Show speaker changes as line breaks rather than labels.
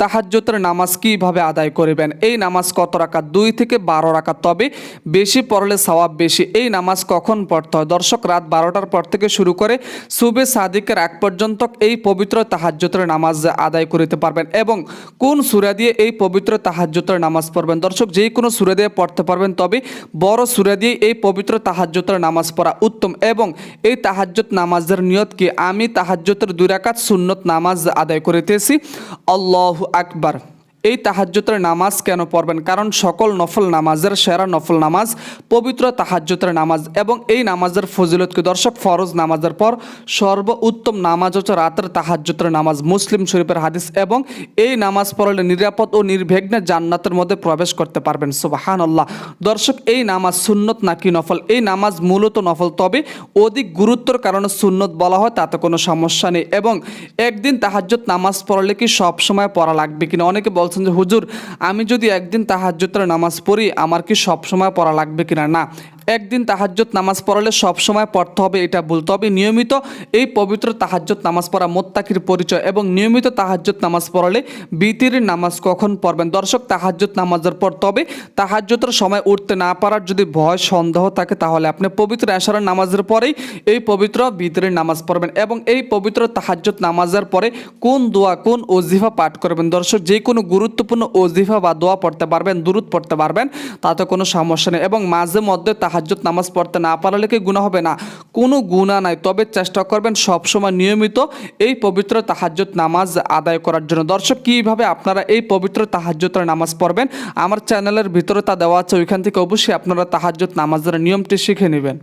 তাহাজ্জতের নামাজ কীভাবে আদায় করিবেন? এই নামাজ কত রাকাত? দুই থেকে বারো রাকাত। তবে বেশি পড়লে সওয়াব বেশি। এই নামাজ কখন পড়তে হয়? দর্শক, রাত বারোটার পর থেকে শুরু করে সুবে সাদিকের এক পর্যন্ত এই পবিত্র তাহাজ্জতের নামাজ আদায় করিতে পারবেন এবং কোন সুরা দিয়ে এই পবিত্র তাহাজ্জতের নামাজ পড়বেন? দর্শক যেই কোনো সুরা দিয়ে পড়তে পারবেন, তবে বড় সুরা দিয়ে এই পবিত্র তাহাজ্জতের নামাজ পড়া উত্তম এবং এই তাহাজ্জত নামাজের নিয়ত কি? আমি তাহাজ্জতের দুই রাকাত সুন্নত নামাজ আদায় করিতেছি। আল্লাহ Akbar. এই তাহাজ্জতের নামাজ কেন পড়বেন? কারণ সকল নফল নামাজের সেরা নফল নামাজ পবিত্র তাহাজ্জতের নামাজ এবং এই নামাজের ফজিলতকে দর্শক, ফরজ নামাজের পর সর্ব উত্তম নামাজ হচ্ছে রাতের তাহাজ্জতের নামাজ। মুসলিম শরীফের হাদিস এবং এই নামাজ পড়লে নিরাপদ ও নির্বিঘ্নে জান্নাতের মধ্যে প্রবেশ করতে পারবেন। সুবাহান আল্লাহ দর্শক, এই নামাজ সুন্নত নাকি নফল? এই নামাজ মূলত নফল, তবে অধিক গুরুত্বর কারণে সুন্নত বলা হয়, তাতে কোনো সমস্যা নেই। এবং একদিন তাহাজ্জত নামাজ পড়লে কি সব সময় পড়া লাগবে কিনা? অনেকে বলছেন যে, হুজুর, আমি যদি একদিন তাহাজ্জতের নামাজ পড়ি, আমার কি সবসময় পড়া লাগবে কিনা? না একদিন তাহাজ্জত নামাজ পড়ালে সব সময় পড়তে হবে, এটা বলতে হবে নিয়মিত এই পবিত্র তাহাজ্জত নামাজ পড়া মোত্তাকির পরিচয় এবং নিয়মিত তাহাজ্জত নামাজ পড়ালে বিতিরের নামাজ কখন পড়বেন? দর্শক তাহাজ্জত নামাজের পড়তে হবে তাহাজ্জতের সময় উঠতে না পারার যদি ভয়, সন্দেহ থাকে, তাহলে আপনি পবিত্র এশারের নামাজের পরেই এই পবিত্র বিতিরের নামাজ পড়বেন এবং এই পবিত্র তাহাজ্জত নামাজের পরে কোন দোয়া, কোন ওজিফা পাঠ করবেন? দর্শক, যে কোনো গুরুত্বপূর্ণ ওজিফা বা দোয়া পড়তে পারবেন দূরত পড়তে পারবেন, তাতে কোনো সমস্যা নেই এবং মাঝে মধ্যে তাহাজ্জত নামাজ পড়তে না পারলে কি গুণা হবে না? কোনো গুণা নাই, তবে চেষ্টা করবেন সবসময় নিয়মিত এই পবিত্র তাহাজ্জত নামাজ আদায় করার জন্য। দর্শক, কীভাবে আপনারা এই পবিত্র তাহাজ্জতের নামাজ পড়বেন? আমার চ্যানেলের ভিতরে তা দেওয়া আছে, ওইখান থেকে অবশ্যই আপনারা তাহাজ্জত নামাজের নিয়মটি শিখে নেবেন।